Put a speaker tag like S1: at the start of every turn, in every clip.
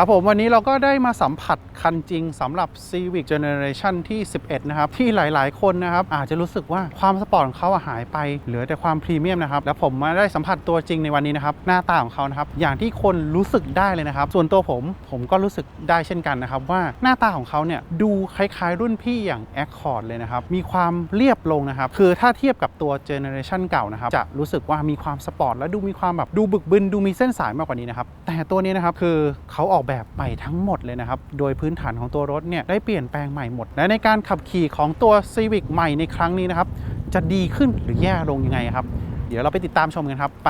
S1: ครับผมวันนี้เราก็ได้มาสัมผัสคันจริงสำหรับ Civic Generation ที่ 11 นะครับ ที่หลายๆ คนนะครับ อาจจะรู้สึกว่าความสปอร์ตของเขาหายไปเหลือแต่ความพรีเมียมนะครับ แล้วผมมาได้สัมผัสตัวจริงในวันนี้นะครับ หน้าตาของเขานะครับ อย่างที่คนรู้สึกได้เลยนะครับ ส่วนตัวผมผมก็รู้สึกได้เช่นกันนะครับ ว่าหน้าตาของเขาเนี่ยดูคล้ายๆ รุ่นพี่อย่าง Accord เลยนะครับมีความเรียบลงนะครับคือถ้าเทียบกับตัว Generation เก่านะครับจะรู้สึกว่ามีความสปอร์ตและดูมีความแบบดูบึกบึนดูมีเส้นสายมากกว่านี้นะครับแต่ตัวนี้นะครับคือเขาออกแบบใหม่ทั้งหมดเลยนะครับ โดยพื้นฐานของตัวรถเนี่ยได้เปลี่ยนแปลงใหม่หมด และในการขับขี่ของตัว Civic ใหม่ในครั้งนี้นะครับ จะดีขึ้นหรือแย่ลงยังไงครับ เดี๋ยวเราไปติดตามชมกันครับไป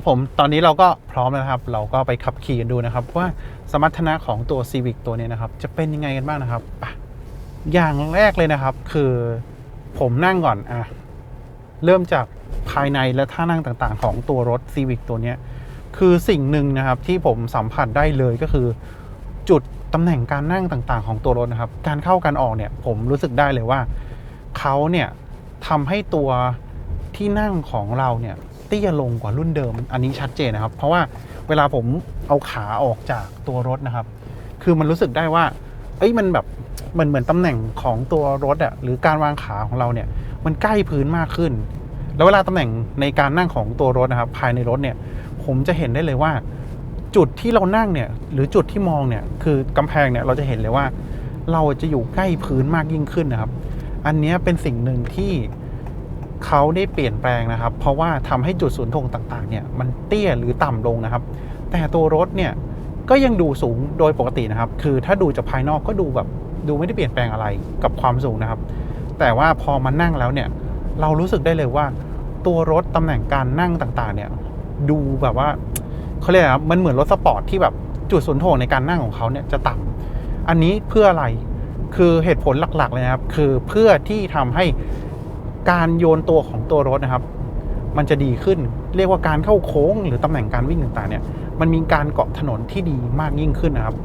S1: ครับผมตอนนี้เราก็พร้อมแล้วครับ เราก็ไปขับขี่กันดูนะครับ ว่าสมรรถนะของตัว Civic ตัวนี้นะครับ จะเป็นยังไงกันบ้างนะครับอย่างแรกเลยนะครับ คือผมนั่งก่อนอะเริ่มจากภายในและท่านั่งต่างๆ ของตัวรถ Civic ตัวนี้คือสิ่งหนึ่งนะครับที่ผมสัมผัสได้เลยก็คือ จุดตำแหน่งการนั่งต่างๆ ของตัวรถนะครับ การเข้าการออกเนี่ยผมรู้สึกได้เลยว่าเขาเนี่ยทำให้ตัวที่นั่งของเราเนี่ย เตี้ยลงกว่ารุ่นเดิม อันนี้ชัดเจนนะครับ เพราะว่าเวลาผมเอาขาออกจากตัวรถนะครับ คือมันรู้สึกได้ว่า เอ้ยมันแบบมันเหมือนตำแหน่งของตัวรถอะหรือการวางขาของเราเนี่ย มันใกล้พื้นมากขึ้น แล้วเวลาตำแหน่งในการนั่งของตัวรถนะครับ ภายในรถเนี่ย ผมจะเห็นได้เลยว่า จุดที่เรานั่งเนี่ย หรือจุดที่มองเนี่ย คือกำแพงเนี่ยเราจะเห็นเลยว่า เราจะอยู่ใกล้พื้นมากยิ่งขึ้นนะครับ อันนี้เป็นสิ่งหนึ่งที่ เขาได้เปลี่ยนแปลงนะครับ เพราะว่าทำให้จุดศูนย์ถ่วงต่างๆเนี่ยมันเตี้ยหรือต่ำลงนะครับ แต่ตัวรถเนี่ยก็ยังดูสูงโดยปกตินะครับ คือถ้าดูจากภายนอกก็ดูแบบดูไม่ได้เปลี่ยนแปลงอะไรกับความสูงนะครับ แต่ว่าพอมานั่งแล้วเนี่ยเรารู้สึกได้เลยว่า ตัวรถตำแหน่งการนั่งต่างๆ เนี่ยดูแบบว่าเขาเรียกอะไรครับมันเหมือนรถสปอร์ตที่แบบจุดศูนย์ถ่วงในการนั่งของเขาเนี่ยจะต่ำอันนี้เพื่ออะไรคือเหตุผลหลักๆเลยนะครับ คือเพื่อที่ทำให้ การโยนตัวของตัวรถนะครับ มันจะดีขึ้น เรียกว่าการเข้าโค้ง หรือตำแหน่งการวิ่งต่างๆเนี่ยมันมีการเกาะถนนที่ดีมากยิ่งขึ้นนะครับ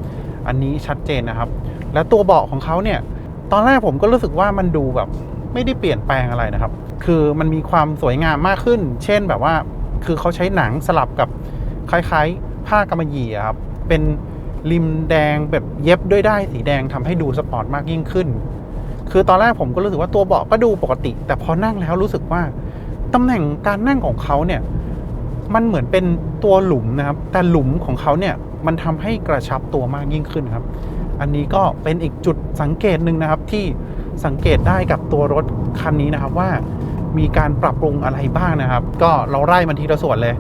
S1: อันนี้ชัดเจนนะครับ แล้วตัวเบาะของเขาเนี่ยตอนแรกผมก็รู้สึกว่ามันดูแบบไม่ได้เปลี่ยนแปลงอะไรนะครับ คือมันมีความสวยงามมากขึ้น เช่นแบบว่าคือเขาใช้หนังสลับกับคล้ายๆ ผ้ากำมะหยี่ครับเป็นริมแดงแบบเย็บด้วยได้ายสีแดงทำให้ดูสปอร์ตมากยิ่งขึ้น คือตอนแรกผมก็รู้สึกว่าตัวเบาะก็ดูปกติ แต่พอนั่งแล้วรู้สึกว่าตำแหน่งการนั่งของเขาเนี่ย มันเหมือนเป็นตัวหลุมนะครับ แต่หลุมของเขาเนี่ยมันทำให้กระชับตัวมากยิ่งขึ้นครับ อันนี้ก็เป็นอีกจุดสังเกตหนึ่งนะครับที่สังเกตได้กับตัวรถคันนี้นะครับว่ามีการปรับปรุงอะไรบ้างนะครับ ก็เราไล่มันทีละส่วนเลย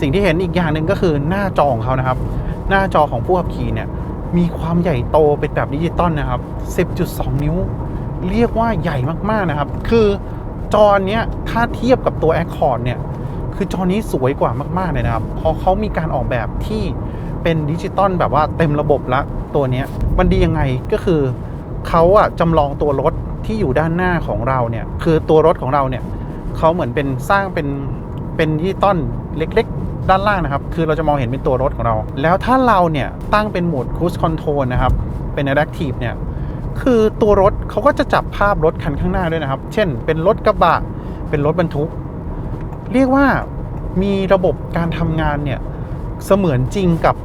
S1: สิ่งที่เห็นอีกอย่างหนึ่งก็คือหน้าจอของเขานะครับ หน้าจอของผู้ขับขี่เนี่ยมีความใหญ่โตเป็นแบบดิจิตอลนะครับ 10.2 นิ้ว เรียกว่าใหญ่มากๆนะครับ คือจอเนี้ยถ้าเทียบกับตัว Accord เนี่ย คือจอนี้สวยกว่ามากๆเลยนะครับ เพราะเขามีการออกแบบที่เป็นดิจิตอลแบบว่าเต็มระบบละตัวเนี้ยมันดียังไงก็คือเขาอะจำลองตัวรถที่อยู่ด้านหน้าของเราเนี่ย คือตัวรถของเราเนี่ยเขาเหมือนเป็นสร้างเป็นเป็นดิจิตอลเล็กๆ ด้านล่างนะครับ คือเราจะมองเห็นเป็นตัวรถของเรา แล้วถ้าเราเนี่ยตั้งเป็นโหมด Cruise Control นะครับ เป็น Adaptive เนี่ย คือตัวรถเขาก็จะจับภาพรถคันข้างหน้าด้วยนะครับ เช่น เป็นรถกระบะ เป็นรถบรรทุก เรียกว่ามีระบบการทำงานเนี่ยเสมือนจริงกับ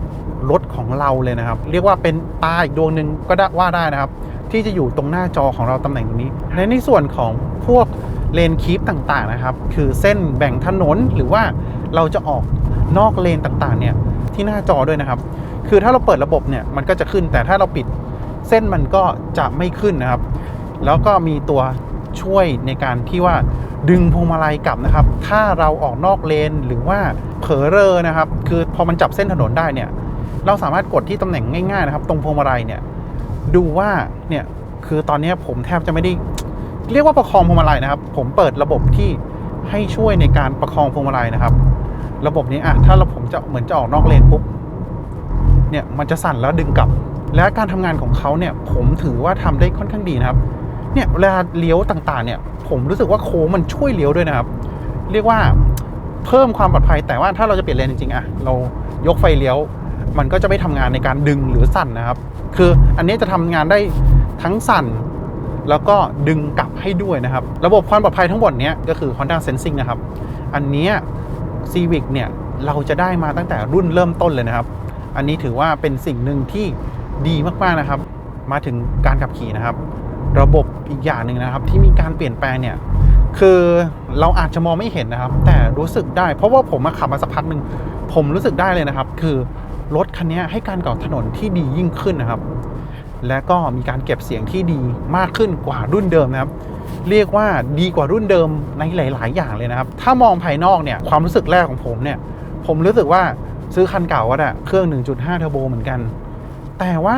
S1: รถของเราเลยนะครับ เรียกว่าเป็นตาอีกดวงหนึ่งก็ได้ว่าได้นะครับ ที่จะอยู่ตรงหน้าจอของเราตำแหน่งตรงนี้และในส่วนของพวกเลนคีปต่างๆนะครับ คือเส้นแบ่งถนนหรือว่าเราจะออกนอกเลนต่างๆเนี่ยที่หน้าจอด้วยนะครับ คือถ้าเราเปิดระบบเนี่ยมันก็จะขึ้นแต่ถ้าเราปิด เส้นมันก็จะไม่ขึ้นนะครับ แล้วก็มีตัวช่วยในการที่ว่าดึงพวงมาลัยกลับนะครับ ถ้าเราออกนอกเลนหรือว่าเผลอเรอนะครับ คือพอมันจับเส้นถนนได้เนี่ย เราสามารถกดที่ตำแหน่งง่ายๆนะครับ ตรงพวงมาลัยเนี่ย ดูว่าเนี่ยคือตอนนี้ผมแทบจะไม่ได้ เรียกว่าประคองพวงมาลัยนะครับ ผมเปิดระบบที่ให้ช่วยในการประคองพวงมาลัยนะครับ ระบบนี้อะถ้าเราผมจะเหมือนจะออกนอกเลนปุ๊บเนี่ยมันจะสั่นแล้วดึงกลับ และการทำงานของเขาเนี่ยผมถือว่าทำได้ค่อนข้างดีนะครับ เนี่ยเวลาเลี้ยวต่างๆเนี่ย ผมรู้สึกว่าโค้งมันช่วยเลี้ยวด้วยนะครับ เรียกว่าเพิ่มความปลอดภัยแต่ว่าถ้าเราจะเปลี่ยนเลนจริงๆอะเรายกไฟเลี้ยว มันก็จะไม่ทำงานในการดึงหรือสั่นนะครับ คืออันนี้จะทำงานได้ทั้งสั่น แล้วก็ดึงกลับให้ด้วยนะครับ ระบบความปลอดภัยทั้งหมดเนี้ยก็คือ Honda Sensing นะครับ อันนี้ Civic เนี่ยเราจะได้มาตั้งแต่รุ่นเริ่มต้นเลยนะครับ อันนี้ถือว่าเป็นสิ่งหนึ่งที่ ดีมากๆนะครับ มาถึงการขับขี่นะครับ ระบบอีกอย่างหนึ่งนะครับ ที่มีการเปลี่ยนแปลงเนี่ยคือเราอาจจะมองไม่เห็นนะครับ แต่รู้สึกได้ เพราะว่าผมมาขับมาสักพักหนึ่งผมรู้สึกได้เลยนะครับ คือรถคันนี้ให้การเกาะถนนที่ดียิ่งขึ้นนะครับ และก็มีการเก็บเสียงที่ดีมากขึ้นกว่ารุ่นเดิมนะครับ เรียกว่าดีกว่ารุ่นเดิมในหลาย ๆ อย่างเลยนะครับ ถ้ามองภายนอกเนี่ยความรู้สึกแรกของผมเนี่ย ผมรู้สึกว่าซื้อคันเก่าก็ได้เครื่อง 1.5 เทอร์โบเหมือนกัน แต่ว่า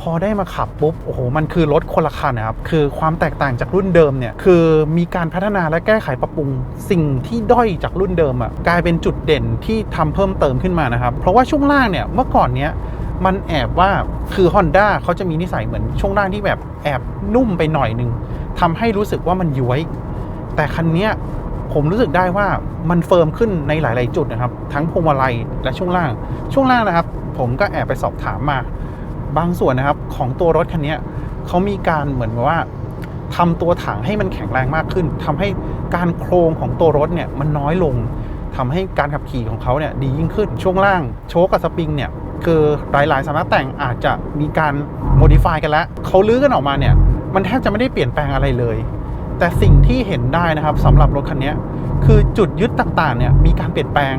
S1: พอได้มาขับปุ๊บโอ้โหมันคือรถคนละคันนะครับคือความแตกต่างจากรุ่นเดิมเนี่ยคือมีการพัฒนาและแก้ไขปรับปรุงสิ่งที่ด้อยจากรุ่นเดิมอะ่ะกลายเป็นจุดเด่นที่ทำเพิ่มเติมขึ้นมานะครับ เพราะว่าช่วงล่างเนี่ยเมื่อก่อนเนี้ยมันแอบว่าคือ Honda เขาจะมีนิสัยเหมือนช่วงล่างที่แบบแอบนุ่มไปหน่อยนึงทำให้รู้สึกว่ามันย้วย แต่คันเนี้ย ผมรู้สึกได้ว่ามันเฟิร์มขึ้นในหลาย ๆ จุดนะครับ ทั้งพวงมาลัยและช่วงล่าง ช่วงล่างนะครับ ผมก็แอบไปสอบถามมา บางส่วนนะครับของตัวรถคันนี้เขามีการเหมือนกับว่าทำตัวถังให้มันแข็งแรงมากขึ้นทำให้การโครงของตัวรถเนี่ยมันน้อยลงทำให้การขับขี่ของเขาเนี่ยดียิ่งขึ้น ช่วงล่างโชคกับสปริงเนี่ยคือหลาย ๆสำนักแต่งอาจจะมีการโมดิฟายกันแล้วเขาลื้อกันออกมาเนี่ย มันแทบจะไม่ได้เปลี่ยนแปลงอะไรเลย แต่สิ่งที่เห็นได้นะครับสำหรับรถคันนี้คือจุดยึดต่างๆเนี่ยมีการเปลี่ยนแปลง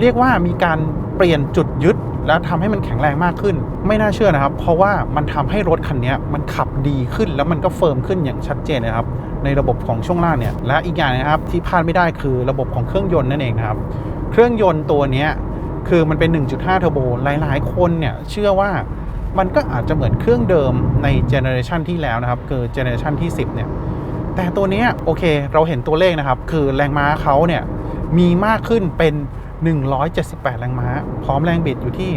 S1: เรียกว่ามีการเปลี่ยนจุดยึดแล้วทำให้มันแข็งแรงมากขึ้น ไม่น่าเชื่อนะครับ เพราะว่ามันทำให้รถคันนี้มันขับดีขึ้นแล้วมันก็เฟิร์มขึ้นอย่างชัดเจนนะครับ ในระบบของช่วงล่างเนี่ยและอีกอย่างนะครับที่พลาดไม่ได้คือระบบของเครื่องยนต์นั่นเองครับ เครื่องยนต์ตัวนี้คือมันเป็น 1.5 เทอร์โบหลาย ๆ คนเนี่ยเชื่อว่ามันก็อาจจะเหมือนเครื่องเดิมในเจเนอเรชันที่แล้วนะครับคือเจเนอเรชันที่ 10 เนี่ย แต่ตัวนี้โอเคเราเห็นตัวเลขนะครับ คือแรงม้าเขาเนี่ยมีมากขึ้นเป็น 178 แรงม้า พร้อมแรงบิดอยู่ที่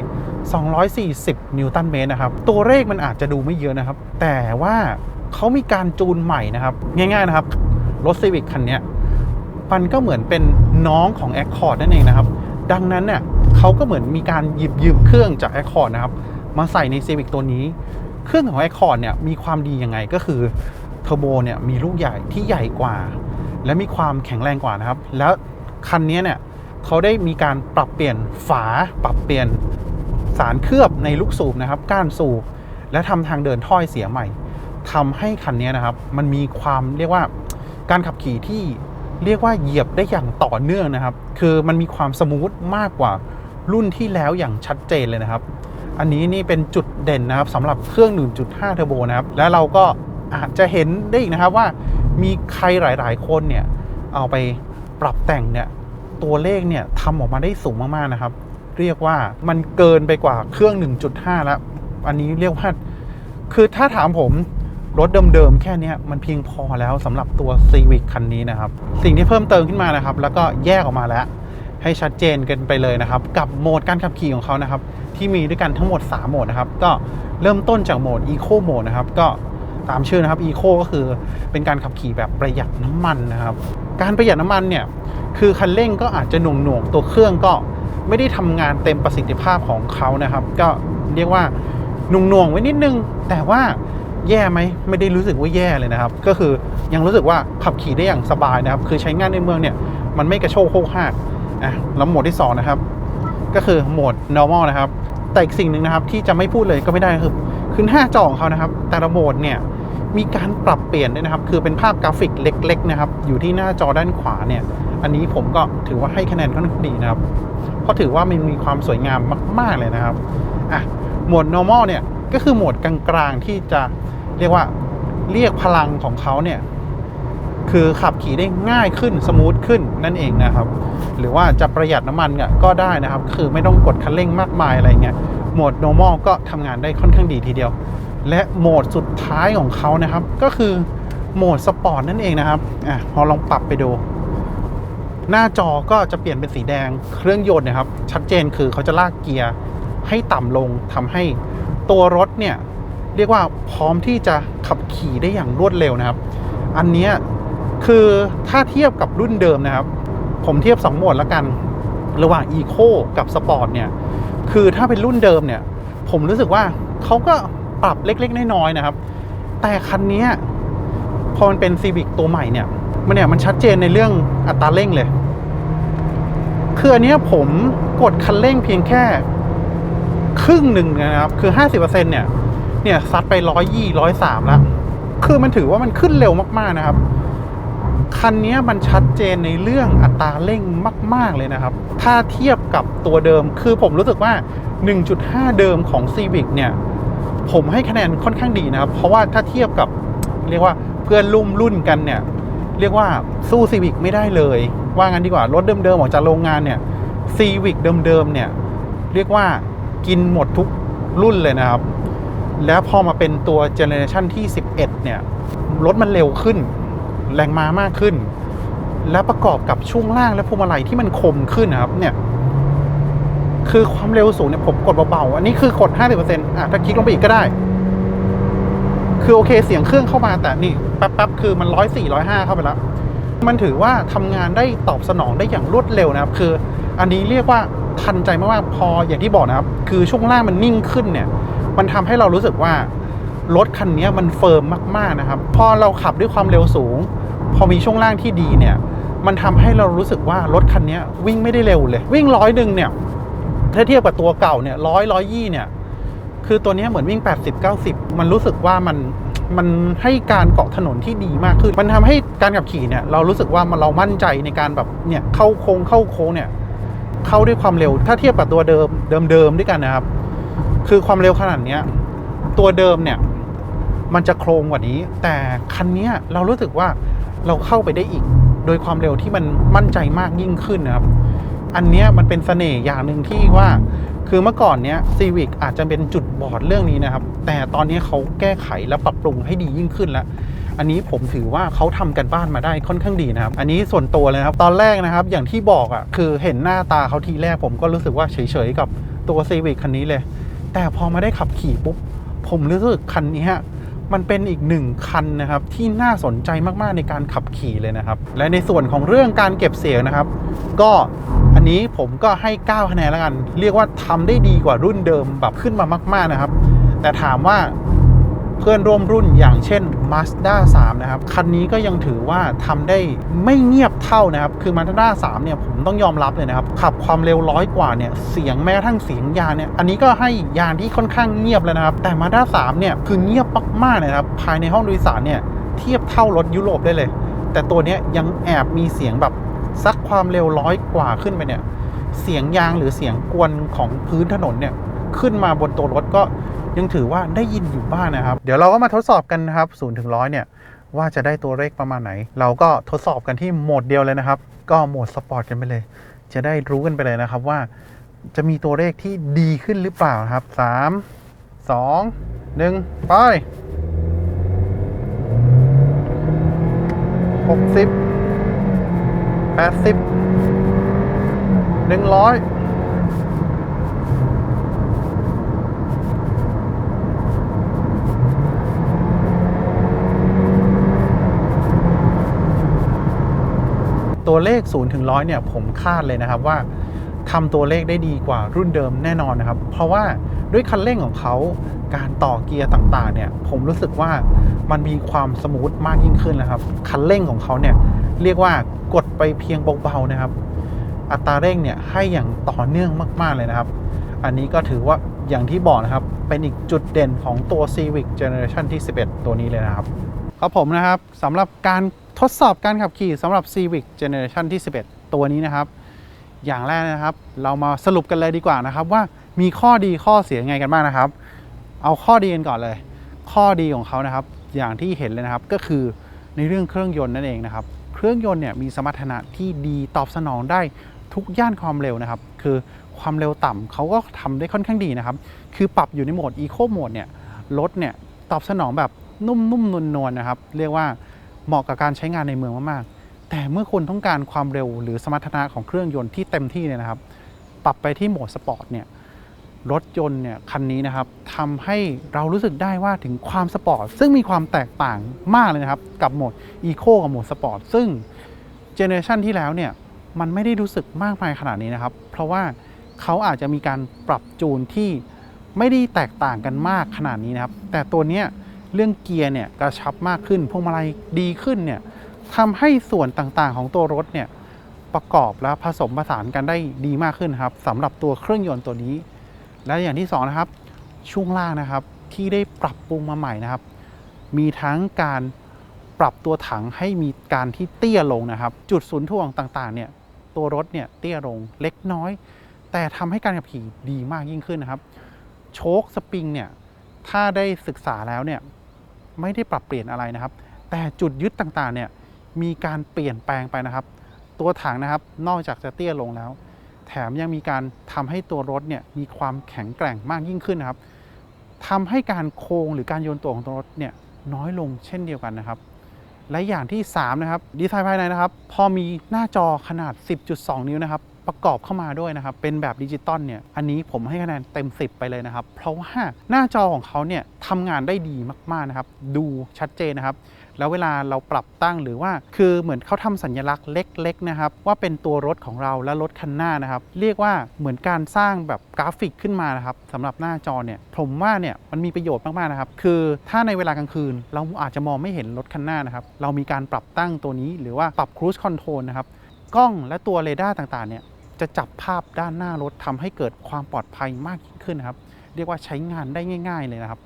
S1: 240 นิวตันเมตรนะครับ ตัวเลขมันอาจจะดูไม่เยอะนะครับ แต่ว่าเขามีการจูนใหม่นะครับ ง่ายๆนะครับ รถ Civic คันนี้มันก็เหมือนเป็นน้องของ Accord นั่นเองนะครับ ดังนั้นเนี่ยเขาก็เหมือนมีการหยิบยืมเครื่องจาก Accord นะครับ มาใส่ใน Civic ตัวนี้ เครื่องของ Accord เนี่ยมีความดียังไงก็คือ เทอร์โบเนี่ยมีลูกใหญ่ที่ใหญ่กว่า และมีความแข็งแรงกว่านะครับ แล้วคันนี้เนี่ยเขาได้มีการปรับเปลี่ยนฝาปรับเปลี่ยนสารเคลือบในลูกสูบนะครับ ก้านสูบ และทำทางเดินถ้อยเสียใหม่ทำให้คันนี้นะครับ มันมีความเรียกว่าการขับขี่ที่เรียกว่าเหยียบได้อย่างต่อเนื่องนะครับ คือมันมีความสมูทมากกว่ารุ่นที่แล้วอย่างชัดเจนเลยนะครับ อันนี้นี่เป็นจุดเด่นนะครับสำหรับเครื่อง 1.5 เทอร์โบนะครับ และเราก็ อาจจะเห็นได้อีกนะครับว่ามีใครหลาย ๆ คนเนี่ยเอาไปปรับแต่งเนี่ยตัวเลขเนี่ยทำออกมาได้สูงมากๆนะครับ เรียกว่ามันเกินไปกว่าเครื่อง 1.5 แล้ว อันนี้เรียกว่า คือถ้าถามผมรถเดิมๆ แค่นี้มันเพียงพอแล้วสำหรับตัว Civic คันนี้นะครับ สิ่งที่เพิ่มเติมขึ้นมานะครับ แล้วก็แยกออกมาแล้ว ให้ชัดเจนกันไปเลยนะครับ กับโหมดการขับขี่ของเขานะครับ ที่มีด้วยกันทั้งหมด 3 โหมดนะครับ ก็เริ่มต้นจากโหมด Eco Mode นะครับ ก็ ตามชื่อนะครับ Eco ก็คือเป็นการขับขี่แบบประหยัดน้ำมันนะครับ การประหยัดน้ำมันเนี่ยคือคันเร่งก็อาจจะหน่วงหน่วงๆตัวเครื่องก็ไม่ได้ทำงานเต็มประสิทธิภาพของเขานะครับ ก็เรียกว่าหน่วงหน่วงๆไว้นิดนึง แต่ว่าแย่ไหมไม่ได้รู้สึกว่าแย่เลยนะครับ ก็คือยังรู้สึกว่าขับขี่ได้อย่างสบายนะครับ คือใช้งานในเมืองเนี่ยมันไม่กระโชกโคกหากอะแล้วโหมดที่สองนะครับ ก็คือโหมด normal นะครับ แต่อีกสิ่งหนึ่งนะครับที่จะไม่พูดเลยก็ไม่ได้คือคือหน้าจอของเขานะครับ แต่ละโหมดเนี่ย มีการปรับเปลี่ยนด้วยนะครับ คือเป็นภาพกราฟิกเล็ก ๆ นะครับ อยู่ที่หน้าจอด้านขวาเนี่ย อันนี้ผมก็ถือว่าให้คะแนนค่อนข้างดีนะครับ เพราะถือว่ามันมีความสวยงามมาก ๆ เลยนะครับ อะ โหมด normal เนี่ย ก็คือโหมดกลางๆ ที่จะเรียกว่าเรียกพลังของเขาเนี่ย คือขับขี่ได้ง่ายขึ้น สมูทขึ้นนั่นเองนะครับ หรือว่าจะประหยัดน้ำมันเนี่ยก็ได้นะครับ คือไม่ต้องกดคันเร่งมากมายอะไรเงี้ย โหมด normal ก็ทำงานได้ค่อนข้างดีทีเดียว และโหมดสุดท้ายของเขานะครับ ก็คือโหมดสปอร์ตนั่นเองนะครับอะพอลองปรับไปดู หน้าจอก็จะเปลี่ยนเป็นสีแดงเครื่องยนต์นะครับ ชัดเจนคือเขาจะลากเกียร์ให้ต่ำลงทำให้ตัวรถเนี่ย เรียกว่าพร้อมที่จะขับขี่ได้อย่างรวดเร็วนะครับ อันนี้คือถ้าเทียบกับรุ่นเดิมนะครับ ผมเทียบ2โหมดแล้วกันระหว่าง Eco กับ Sport เนี่ย คือถ้าเป็นรุ่นเดิมเนี่ย ผมรู้สึกว่าเขาก็ ปรับเล็กๆน้อยๆนะครับ แต่คันนี้พอมันเป็น Civic ตัวใหม่เนี่ยมันเนี่ยมันชัดเจนในเรื่องอัตราเร่งเลย คืออันนี้ผมกดคันเร่งเพียงแค่ครึ่งหนึ่งนะครับ คือ 50%เนี่ย เนี่ยซัดไปร้อยยี่ร้อยสามแล้วคือมันถือว่ามันขึ้นเร็วมากๆนะครับ คันนี้มันชัดเจนในเรื่องอัตราเร่งมาก ๆเลยนะครับ ถ้าเทียบกับตัวเดิม คือผมรู้สึกว่า 1.5 เดิมของ Civic เนี่ย ผมให้คะแนนค่อนข้างดีนะครับ เพราะว่าถ้าเทียบกับเรียกว่าเพื่อนรุ่มรุ่นกันเนี่ย เรียกว่าสู้ Civic ไม่ได้เลย ว่างั้นดีกว่ารถเดิมๆออกจากโรงงานเนี่ย Civic เดิมๆเนี่ย เรียกว่ากินหมดทุกรุ่นเลยนะครับ แล้วพอมาเป็นตัวเจเนอเรชันที่ 11 เนี่ย รถมันเร็วขึ้น แรงม้ามากขึ้น แล้วประกอบกับช่วงล่างและพวงมาลัยที่มันคมขึ้นนะครับเนี่ย คือความเร็วสูงเนี่ยผมกดเบาๆ อันนี้คือกด 50%อะถ้าคลิกลงไปอีกก็ได้ คือโอเคเสียงเครื่องเข้ามาแต่นี่แป๊บๆ คือมันร้อยสี่ร้อยห้าเข้าไปแล้ว มันถือว่าทำงานได้ตอบสนองได้อย่างรวดเร็วนะครับ คืออันนี้เรียกว่าทันใจมากๆ พออย่างที่บอกนะครับ คือช่วงล่างมันนิ่งขึ้นเนี่ย มันทำให้เรารู้สึกว่ารถคันนี้มันเฟิร์มมากๆนะครับ พอเราขับด้วยความเร็วสูง พอมีช่วงล่างที่ดีเนี่ย มันทำให้เรารู้สึกว่ารถคันนี้วิ่งไม่ได้เร็วเลย วิ่งร้อยหนึ่งเนี่ย ถ้าเทียบกับตัวเก่าเนี่ยร้อยร้อยยี่เนี่ย คือตัวนี้เหมือนวิ่ง 80 90 มันรู้สึกว่ามันมันให้การเกาะถนนที่ดีมากขึ้น มันทำให้การขับขี่เนี่ย เรารู้สึกว่ามันเรามั่นใจในการแบบเนี่ยเข้าโค้งเข้าโค้งเนี่ย เข้าด้วยความเร็ว ถ้าเทียบกับตัวเดิมเดิมๆด้วยกันนะครับ คือความเร็วขนาดเนี้ยตัวเดิมเนี่ย มันจะโครงกว่านี้ แต่คันนี้เรารู้สึกว่าเราเข้าไปได้อีก โดยความเร็วที่มันมั่นใจมากยิ่งขึ้นนะครับ อันเนี้ยมันเป็นเสน่ห์อย่างหนึ่งที่ว่า คือเมื่อก่อนเนี้ยซีวิกอาจจะเป็นจุดบอดเรื่องนี้นะครับ แต่ตอนนี้เขาแก้ไขและปรับปรุงให้ดียิ่งขึ้นแล้วอันนี้ผมถือว่าเขาทำกันบ้านมาได้ค่อนข้างดีนะครับ อันนี้ส่วนตัวเลยครับ ตอนแรกนะครับ อย่างที่บอกอะ่ะ คือเห็นหน้าตาเขาทีแรกผมก็รู้สึกว่าเฉยๆกับตัวซีวิกคันนี้เลย แต่พอมาได้ขับขี่ปุ๊บ ผมรู้สึกคันนี้ฮะ มันเป็นอีกหนึ่งคันนะครับ ที่น่าสนใจมากๆในการขับขี่เลยนะครับ และในส่วนของเรื่องการเก็บเสียงนะครับ ก็ นี้ผมก็ให้ 9 คะแนนแล้วกัน เรียกว่าทำได้ดีกว่ารุ่นเดิมแบบขึ้นมามากๆนะครับ แต่ถามว่าเพื่อนร่วมรุ่นอย่างเช่น Mazda 3 นะครับ คันนี้ก็ยังถือว่าทำได้ไม่เงียบเท่านะครับ คือ Mazda 3 เนี่ยผมต้องยอมรับเลยนะครับ ขับความเร็วร้อยกว่าเนี่ยเสียงแม้กระทั่งเสียงยานเนี่ยอันนี้ก็ให้ยานที่ค่อนข้างเงียบแล้วนะครับ แต่ Mazda 3 เนี่ยคือเงียบมากๆนะครับ ภายในห้องโดยสารเนี่ยเทียบเท่ารถยุโรปได้เลย แต่ตัวเนี้ยยังแอบมีเสียงแบบ สักความเร็วร้อยกว่าขึ้นไปเนี่ย เสียงยางหรือเสียงกวนของพื้นถนนเนี่ยขึ้นมาบนตัวรถก็ยังถือว่าได้ยินอยู่บ้างนะครับ เดี๋ยวเราก็มาทดสอบกันนะครับ0ูนย์ถึงร้อยเนี่ยว่าจะได้ตัวเลขประมาณไหน เราก็ทดสอบกันที่โหมดเดียวเลยนะครับ ก็โหมดสปอร์ตกันไปเลย จะได้รู้กันไปเลยนะครับว่าจะมีตัวเลขที่ดีขึ้นหรือเปล่าครับ 3 2 1 ไป 60 80หนึ่งร้อยตัวเลข0ถึงร้อยเนี่ยผมคาดเลยนะครับว่าทำตัวเลขได้ดีกว่ารุ่นเดิมแน่นอนนะครับ เพราะว่าด้วยคันเร่งของเขาการต่อเกียร์ต่างๆเนี่ยผมรู้สึกว่ามันมีความสมูทมากยิ่งขึ้นนะครับ คันเร่งของเขาเนี่ย เรียกว่ากดไปเพียงเบาๆนะครับ อัตราเร่งเนี่ยให้อย่างต่อเนื่องมาก ๆ เลยนะครับ อันนี้ก็ถือว่าอย่างที่บอกนะครับ เป็นอีกจุดเด่นของตัว Civic Generation ที่ 11 ตัวนี้เลยนะครับ ครับผมนะครับสำหรับการทดสอบการขับขี่สำหรับ Civic Generation ที่ 11 ตัวนี้นะครับ อย่างแรกนะครับ เรามาสรุปกันเลยดีกว่านะครับ ว่ามีข้อดีข้อเสียไงกันบ้างนะครับ เอาข้อดีกันก่อนเลย ข้อดีของเขานะครับ อย่างที่เห็นเลยนะครับก็คือในเรื่องเครื่องยนต์นั่นเองนะครับ เครื่องยนต์เนี่ยมีสมรรถนะที่ดีตอบสนองได้ทุกย่านความเร็วนะครับ คือความเร็วต่ำเขาก็ทำได้ค่อนข้างดีนะครับ คือปรับอยู่ในโหมด Eco Mode เนี่ยรถเนี่ยตอบสนองแบบนุ่มๆนวลๆนะครับ เรียกว่าเหมาะกับการใช้งานในเมืองมากๆ แต่เมื่อคุณต้องการความเร็วหรือสมรรถนะของเครื่องยนต์ที่เต็มที่เนี่ยนะครับ ปรับไปที่โหมดสปอร์ตเนี่ย รถยนต์เนี่ยคันนี้นะครับทำให้เรารู้สึกได้ว่าถึงความสปอร์ตซึ่งมีความแตกต่างมากเลยนะครับ กับโหมดอีโคกับโหมดสปอร์ตซึ่งเจเนอเรชันที่แล้วเนี่ยมันไม่ได้รู้สึกมากมายขนาดนี้นะครับ เพราะว่าเขาอาจจะมีการปรับจูนที่ไม่ได้แตกต่างกันมากขนาดนี้นะครับ แต่ตัวเนี้ยเรื่องเกียร์เนี่ยกระชับมากขึ้นพวงมาลัยดีขึ้นเนี่ยทำให้ส่วนต่างๆของตัวรถเนี่ยประกอบและผสมผสานกันได้ดีมากขึ้นครับสำหรับตัวเครื่องยนต์ตัวนี้ และอย่างที่สองนะครับช่วงล่างนะครับที่ได้ปรับปรุงมาใหม่นะครับ มีทั้งการปรับตัวถังให้มีการที่เตี้ยลงนะครับ จุดศูนย์ถ่วงต่างๆเนี่ยตัวรถเนี่ยเตี้ยลงเล็กน้อย แต่ทำให้การขับขี่ดีมากยิ่งขึ้นนะครับ โชคสปริงเนี่ยถ้าได้ศึกษาแล้วเนี่ยไม่ได้ปรับเปลี่ยนอะไรนะครับ แต่จุดยึดต่างๆเนี่ยมีการเปลี่ยนแปลงไปนะครับ ตัวถังนะครับนอกจากจะเตี้ยลงแล้ว แถมยังมีการทำให้ตัวรถเนี่ยมีความแข็งแกร่งมากยิ่งขึ้นนะครับทำให้การโค้งหรือการโยนตัวของตัวรถเนี่ยน้อยลงเช่นเดียวกันนะครับ และอย่างที่ 3 นะครับ ดีไซน์ภายในนะครับ พอมีหน้าจอขนาด 10.2 นิ้วนะครับ ประกอบเข้ามาด้วยนะครับ เป็นแบบดิจิตอลเนี่ย อันนี้ผมให้คะแนนเต็ม 10 ไปเลยนะครับ เพราะว่าหน้าจอของเขาเนี่ยทำงานได้ดีมาก ๆ นะครับ ดูชัดเจนนะครับ แล้วเวลาเราปรับตั้งหรือว่า คือเหมือนเขาทำสัญลักษณ์เล็กๆนะครับ ว่าเป็นตัวรถของเราและรถคันหน้านะครับ เรียกว่าเหมือนการสร้างแบบกราฟิกขึ้นมานะครับสำหรับหน้าจอเนี่ยผมว่าเนี่ยมันมีประโยชน์มากๆนะครับ คือถ้าในเวลากลางคืน เราอาจจะมองไม่เห็นรถคันหน้านะครับ เรามีการปรับตั้งตัวนี้ หรือว่าปรับ cruise control นะครับกล้องและตัวเรดาร์ต่างๆเนี่ยจะจับภาพด้านหน้ารถทำให้เกิดความปลอดภัยมากยิ่งขึ้นนะครับ เรียกว่าใช้งานได้ง่าย ๆ เลยนะครับ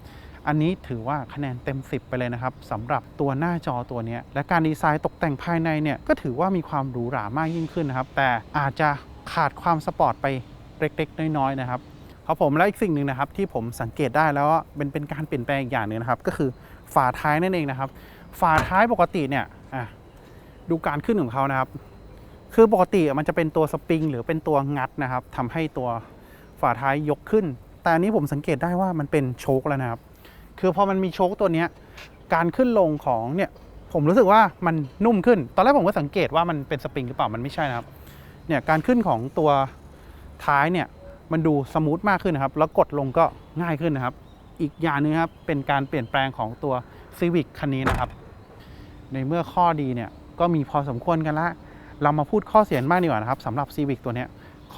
S1: อันนี้ถือว่าคะแนนเต็ม 10 ไปเลยนะครับสำหรับตัวหน้าจอตัวนี้และการดีไซน์ตกแต่งภายในเนี่ยก็ถือว่ามีความหรูหรามากยิ่งขึ้นนะครับ แต่อาจจะขาดความสปอร์ตไปเล็กๆ น้อยๆนะครับครับผมและอีกสิ่งหนึ่งนะครับที่ผมสังเกตได้แล้วว่าเป็นเป็นการเปลี่ยนแปลงอีกอย่างหนึ่งนะครับก็คือฝาท้ายนั่นเองนะครับ ฝาท้ายปกติเนี่ยดูการขึ้นของเขานะครับ คือปกติมันจะเป็นตัวสปริงหรือเป็นตัวงัดนะครับทำให้ตัวฝาท้ายยกขึ้น แต่อันนี้ผมสังเกตได้ว่ามันเป็นโชคแล้วนะครับ คือพอมันมีโชคตัวเนี้ยการขึ้นลงของเนี่ยผมรู้สึกว่ามันนุ่มขึ้น ตอนแรกผมก็สังเกตว่ามันเป็นสปริงหรือเปล่า มันไม่ใช่นะครับ เนี่ยการขึ้นของตัวท้ายเนี่ยมันดูสมูทมากขึ้นนะครับ แล้วกดลงก็ง่ายขึ้นนะครับ อีกอย่างหนึงครับเป็นการเปลี่ยนแปลงของตัว Civic คันนี้นะครับ ในเมื่อข้อดีเนี่ยก็มีพอสมควรกันละ เรามาพูดข้อเสียบ้างดีกว่านะครับสำหรับ Civic ตัวเนี้ย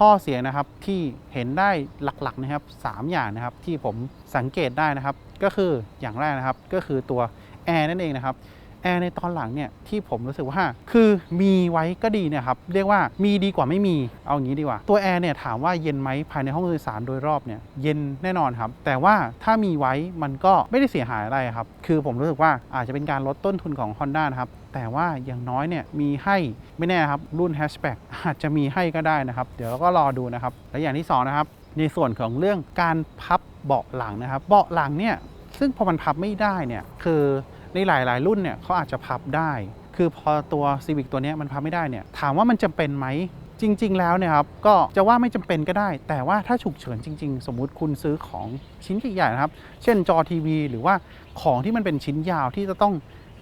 S1: ข้อเสียนะครับที่เห็นได้หลักๆนะครับสามอย่างนะครับที่ผมสังเกตได้นะครับ ก็คืออย่างแรกนะครับก็คือตัวแอร์นั่นเองนะครับ แอร์ในตอนหลังเนี่ยที่ผมรู้สึกว่า คือมีไว้ก็ดีเนะครับ เรียกว่ามีดีกว่าไม่มี เอาอย่างนี้ดีกว่า ตัวแอร์เนี่ยถามว่าเย็นไหมภายในห้องโดยสารโดยรอบเนี่ยเย็นแน่นอนครับ แต่ว่าถ้ามีไว้มันก็ไม่ได้เสียหายอะไรครับ คือผมรู้สึกว่าอาจจะเป็นการลดต้นทุนของ Honda นะครับแต่ว่าอย่างน้อยเนี่ยมีให้ไม่แน่ครับ รุ่นแฮชแบ็กอาจจะมีให้ก็ได้นะครับ เดี๋ยวเราก็รอดูนะครับ และอย่างที่สองนะครับ ในส่วนของเรื่องการพับเบาะหลังนะครับ เบาะหลังเนี่ยซึ่งพอมันพับไม่ได้เนี่ยคือ ในหลาย ๆ รุ่นเนี่ยเขาอาจจะพับได้ คือพอตัว Civic ตัวนี้มันพับไม่ได้เนี่ยถามว่ามันจำเป็นไหมจริง ๆ แล้วเนี่ยครับก็จะว่าไม่จำเป็นก็ได้ แต่ว่าถ้าฉุกเฉินจริง ๆ สมมุติคุณซื้อของชิ้นใหญ่ๆนะครับ เช่นจอทีวี หรือว่าของที่มันเป็นชิ้นยาวที่จะต้อง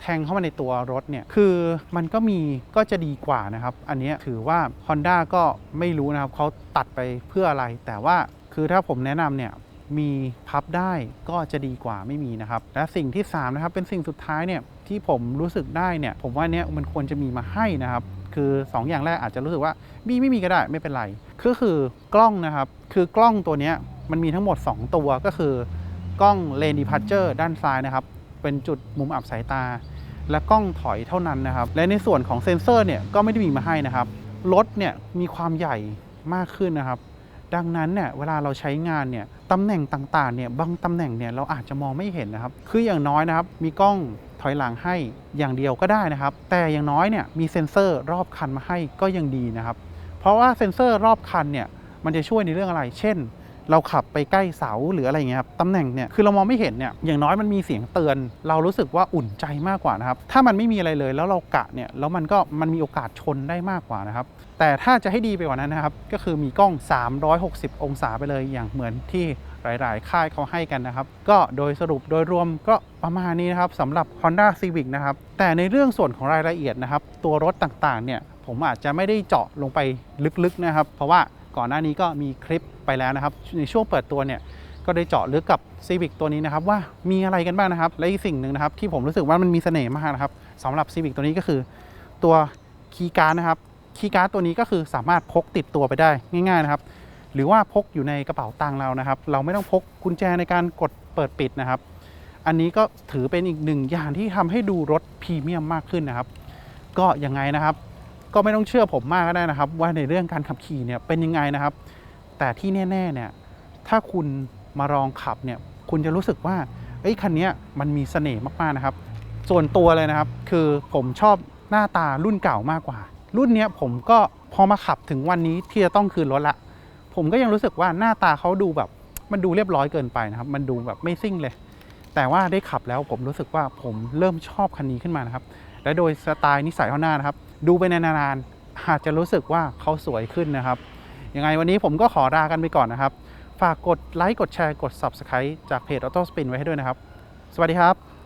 S1: แทงเข้ามาในตัวรถเนี่ย คือมันก็มีก็จะดีกว่านะครับ อันนี้ถือว่า Honda ก็ไม่รู้นะครับเขาตัดไปเพื่ออะไร แต่ว่าคือถ้าผมแนะนำเนี่ย มีพับได้ก็จะดีกว่าไม่มีนะครับ และสิ่งที่สามนะครับเป็นสิ่งสุดท้ายเนี่ยที่ผมรู้สึกได้เนี่ยผมว่าเนี้ยมันควรจะมีมาให้นะครับ คือ 2 อย่างแรกอาจจะรู้สึกว่ามีไม่มีก็ได้ไม่เป็นไรก็คือกล้องนะครับ คือกล้องตัวนี้มันมีทั้งหมด 2 ตัวก็คือกล้องเลนดีพั r เจอร์ด้านซ้ายนะครับ เป็นจุดมุมอับสายตา และกล้องถอยเท่านั้นนะครับ และในส่วนของเซ็นเซอร์เนี่ยก็ไม่ได้มีมาให้นะครับรถเนี่ยมีความใหญ่มากขึ้นนะครับ ดังนั้นเนี่ยเวลาเราใช้งานเนี่ยตำแหน่งต่างๆเนี่ยบางตำแหน่งเนี่ยเราอาจจะมองไม่เห็นนะครับ คืออย่างน้อยนะครับ มีกล้องถอยหลังให้อย่างเดียวก็ได้นะครับ แต่อย่างน้อยเนี่ยมีเซ็นเซอร์รอบคันมาให้ก็ยังดีนะครับ เพราะว่าเซ็นเซอร์รอบคันเนี่ยมันจะช่วยในเรื่องอะไร เช่น เราขับไปใกล้เสาหรืออะไรอย่างเงี้ยครับตำแหน่งเนี่ยคือเรามองไม่เห็นเนี่ยอย่างน้อยมันมีเสียงเตือน เรารู้สึกว่าอุ่นใจมากกว่านะครับถ้ามันไม่มีอะไรเลยแล้วเรากะเนี่ยแล้วมันก็มันมีโอกาสชนได้มากกว่านะครับแต่ถ้าจะให้ดีไปกว่านั้นนะครับก็คือมีกล้อง 360 องศาไปเลยอย่างเหมือนที่หลาย ๆ ค่ายเขาให้กันนะครับ ก็โดยสรุปโดยรวมก็ประมาณนี้นะครับสำหรับ Honda Civic นะครับ แต่ในเรื่องส่วนของรายละเอียดนะครับ ตัวรถต่าง ๆ เนี่ย ผมอาจจะไม่ได้เจาะลงไปลึก ๆ นะครับ เพราะว่า ก่อนหน้านี้ก็มีคลิปไปแล้วนะครับ ในช่วงเปิดตัวเนี่ยก็ได้เจาะลึกกับ Civic ตัวนี้นะครับว่ามีอะไรกันบ้างนะครับ และอีกสิ่งหนึ่งนะครับที่ผมรู้สึกว่ามันมีเสน่ห์มากนะครับสำหรับ Civic ตัวนี้ก็คือตัวคีย์การ์ดนะครับคีย์การ์ดตัวนี้ก็คือสามารถพกติดตัวไปได้ง่ายๆนะครับ หรือว่าพกอยู่ในกระเป๋าตังค์เรานะครับ เราไม่ต้องพกกุญแจในการกดเปิดปิดนะครับ อันนี้ก็ถือเป็นอีกหนึ่งอย่างที่ทำให้ดูรถพรีเมียมมากขึ้นนะครับ ก็ยังไงนะครับ ก็ไม่ต้องเชื่อผมมากก็ได้นะครับ ว่าในเรื่องการขับขี่เนี่ยเป็นยังไงนะครับ แต่ที่แน่ๆเนี่ยถ้าคุณมาลองขับเนี่ยคุณจะรู้สึกว่าเอ้คันนี้มันมีเสน่ห์มากๆนะครับ ส่วนตัวเลยนะครับ คือผมชอบหน้าตารุ่นเก่ามากกว่า รุ่นเนี้ยผมก็พอมาขับถึงวันนี้ที่จะต้องคืนรถละ ผมก็ยังรู้สึกว่าหน้าตาเขาดูแบบ มันดูเรียบร้อยเกินไปนะครับ มันดูแบบไม่ซิ่งเลย แต่ว่าได้ขับแล้วผมรู้สึกว่าผมเริ่มชอบคันนี้ขึ้นมานะครับ และโดยสไตล์นิสัยเขาหน้านะครับ ดูไปนานๆอาจจะรู้สึกว่าเขาสวยขึ้นนะครับ ยังไงวันนี้ผมก็ขอลากันไปก่อนนะครับ ฝากกดไลค์กดแชร์กด Subscribe จากเพจ Auto Spin ไว้ให้ด้วยนะครับ สวัสดีครับ